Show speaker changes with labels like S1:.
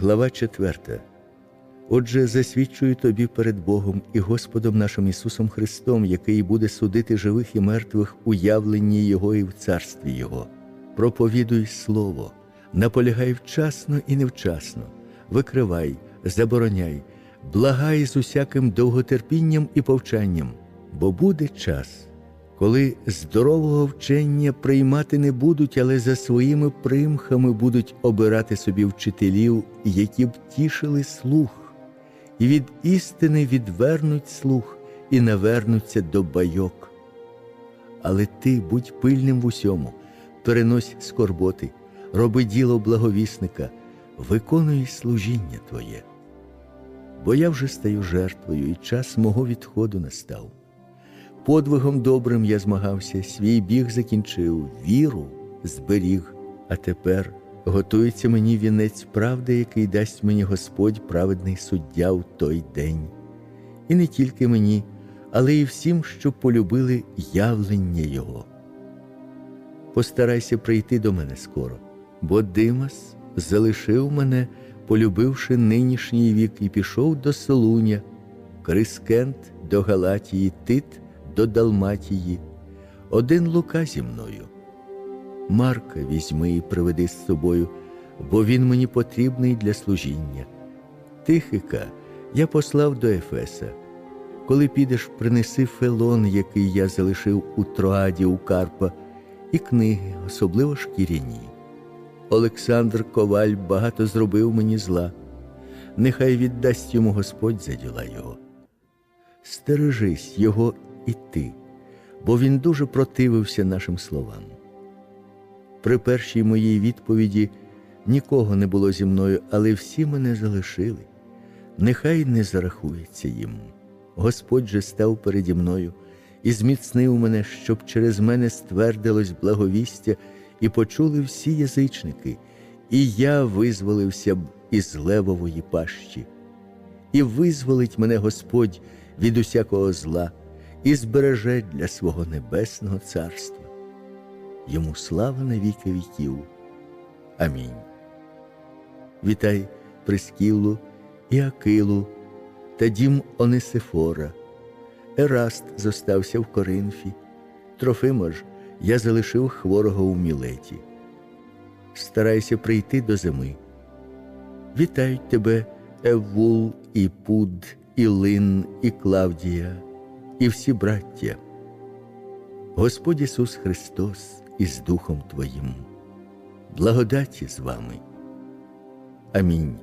S1: Глава 4. Отже, засвідчую тобі перед Богом і Господом нашим Ісусом Христом, який буде судити живих і мертвих у явленні Його і в царстві Його. Проповідуй Слово, наполягай вчасно і невчасно, викривай, забороняй, благай з усяким довготерпінням і повчанням, бо буде час, коли здорового вчення приймати не будуть, але за своїми примхами будуть обирати собі вчителів, які б тішили слух, і від істини відвернуть слух і навернуться до байок. Але ти будь пильним в усьому, перенось скорботи, роби діло благовісника, виконуй служіння Твоє. Бо я вже стаю жертвою, і час мого відходу настав. Подвигом добрим я змагався, свій біг закінчив, віру зберіг, а тепер готується мені вінець правди, який дасть мені Господь праведний суддя в той день. І не тільки мені, але й всім, що полюбили явлення Його. Постарайся прийти до мене скоро, бо Димас залишив мене, полюбивши нинішній вік, і пішов до Солуня, Крискент до Галатії, Тит до Далматії, один Лука зі мною. Марка візьми і приведи з собою, бо він мені потрібний для служіння. Тихика я послав до Ефеса. Коли підеш, принеси фелон, який я залишив у Троаді у Карпа, і книги, особливо шкіряні. Олександр Коваль багато зробив мені зла. Нехай віддасть йому Господь за діла його. Стережись його і ти, бо він дуже противився нашим словам. При першій моїй відповіді нікого не було зі мною, але всі мене залишили. Нехай не зарахується їм. Господь же став переді мною і зміцнив мене, щоб через мене ствердилось благовістя, і почули всі язичники, і я визволився б із левової пащі. І визволить мене Господь від усякого зла і збереже для свого небесного царства. Йому слава на віки віків. Амінь. Вітай Прискіллу і Акилу та дім Онисифора. Ераст зостався в Коринфі, Трофима ж я залишив хворого у Мілеті. Старайся прийти до зими. Вітають тебе Еввул і Пуд, і Лин, і Клавдія, і всі браття. Господь Ісус Христос із Духом Твоїм, благодаті з вами. Амінь.